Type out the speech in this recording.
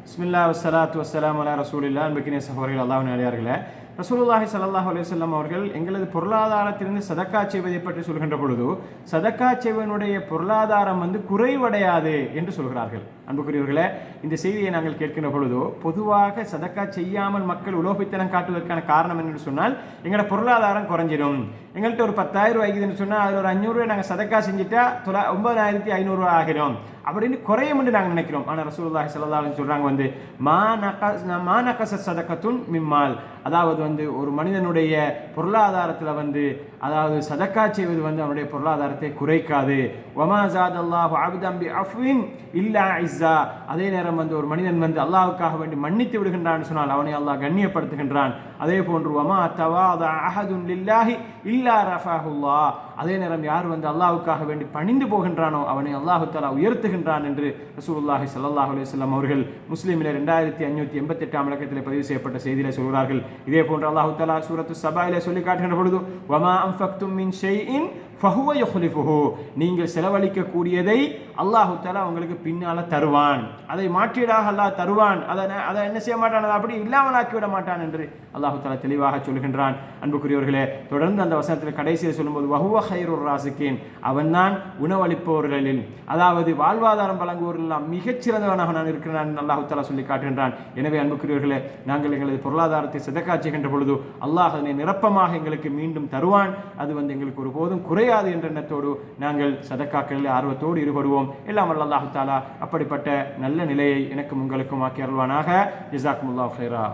பிஸ்மில்லா வசலாத்து வசலாம் அலா ரசூலில்லா அன்புக்கினே சகோதரிகள் அல்லாஹ் அடியார்களே ரசூலுல்லாஹி சல்லாஹ் அலுவலம் அவர்கள் எங்களது பொருளாதாரத்திலிருந்து சதக்கா செய்வதை பற்றி சொல்கின்ற பொழுது சதக்கா செய்வனுடைய பொருளாதாரம் வந்து குறைவடையாது என்று சொல்கிறார்கள். அன்புக்குரியவர்களே இந்த செய்தியை நாங்கள் கேட்கின்ற பொழுது பொதுவாக சதக்கா செய்யாமல் மக்கள் உலோபித்தனம் காட்டுவதற்கான காரணம் என்று சொன்னால் எங்களோட பொருளாதாரம் குறைஞ்சிடும். எங்கள்கிட்ட ஒரு பத்தாயிரம் ரூபாய்க்குதுன்னு சொன்னால் அதில் ஒரு அஞ்சூறுரூவா நாங்கள் சதக்கா செஞ்சுட்டா தொள்ளா ஒன்பதாயிரத்தி ஐநூறுரூவா ஆகிடும் அப்படின்னு குறையும் என்று நாங்கள் நினைக்கிறோம் ஆனால் ரசூல்லாஹி சல்லாஹ் சொல்கிறாங்க வந்து மா நகஸ் மா நகச சதக்கத்துன் மிம்மால். அதாவது வந்து ஒரு மனிதனுடைய பொருளாதாரத்தில் வந்து அதாவது சதக்கா செய்வது வந்து அவனுடைய பொருளாதாரத்தை குறைக்காது. ஒமாசாத் அல்லாஹ் அபுதம்பி அஃபின் இல்லா இஸ்ஸா. அதே நேரம் வந்து ஒரு மனிதன் வந்து அல்லாவுக்காக வேண்டி மன்னித்து விடுகின்றான் சொன்னால் அவனை அல்லாஹ் கண்ணியப்படுத்துகின்றான். அதே போன்று ஒமா தவாத அஹதுன் லில்லாஹி இல்லா ரஃபாஹுல்லா அதே நேரம் யார் வந்து அல்லாவுக்காக வேண்டி பணிந்து போகின்றானோ அவனை அல்லாஹு தஆலா உயர்த்துகின்றான் என்று ரசூல்லாஹி சல்லாஹ் அலுவலாம் அவர்கள் முஸ்லீமில் ரெண்டாயிரத்தி ஐநூற்றி எண்பத்தெட்டாம் இலக்கத்தில் பதிவு செய்யப்பட்ட செய்தியில் சொல்கிறார்கள். இதே போன்று அல்லாஹு தலா சூரத்து சபாயில சொல்லி காட்டுகின்ற பொழுது வமா அம்ஃபக்தும் மின் ஷெய்இன் ஃபஹுவ யுஹ்லிஃபுஹு நீங்கள் செலவழிக்கக்கூடியதை அல்லாஹு தலா உங்களுக்கு பின்னால் தருவான் அதை மாற்றீடாக அல்லாஹ் தருவான் அதை அதை என்ன செய்ய மாட்டான் அதை அப்படி இல்லாமல் ஆக்கி விட மாட்டான் என்று அல்லாஹு தலா தெளிவாக சொல்கின்றான் அன்புக்குரியவர்களே தொடர்ந்து அந்த வசனத்தில் கடைசியில் சொல்லும்போது வஹுவ ஹைருர் ராசிக்கேன் அவன்தான் உணவளிப்பவர்களில் அதாவது வாழ்வாதாரம் வழங்குவோரெல்லாம் மிகச்சிறந்தவனாக நான் இருக்கிறேன் அல்லாஹு தலா சொல்லி காட்டுகின்றான் எனவே அன்புக்குரியவர்களே நாங்கள் எங்களது பொருளாதாரத்தை சிதக்காட்சிகள் செய்கின்ற பொழுது அல்லாஹ் அதனை நிரப்பமாக எங்களுக்கு மீண்டும் தருவான். அது வந்து எங்களுக்கு ஒருபோதும் குறையாது என்ற எண்ணத்தோடு நாங்கள் சதக்காக்களில் ஆர்வத்தோடு ஈடுபடுவோம். எல்லாம் வல்ல அல்லாஹு தாலா அப்படிப்பட்ட நல்ல நிலையை எனக்கும் உங்களுக்கும் ஆக்கி அருள்வானாக. ஜிசாக்குமுல்லாஹ் ஹைரா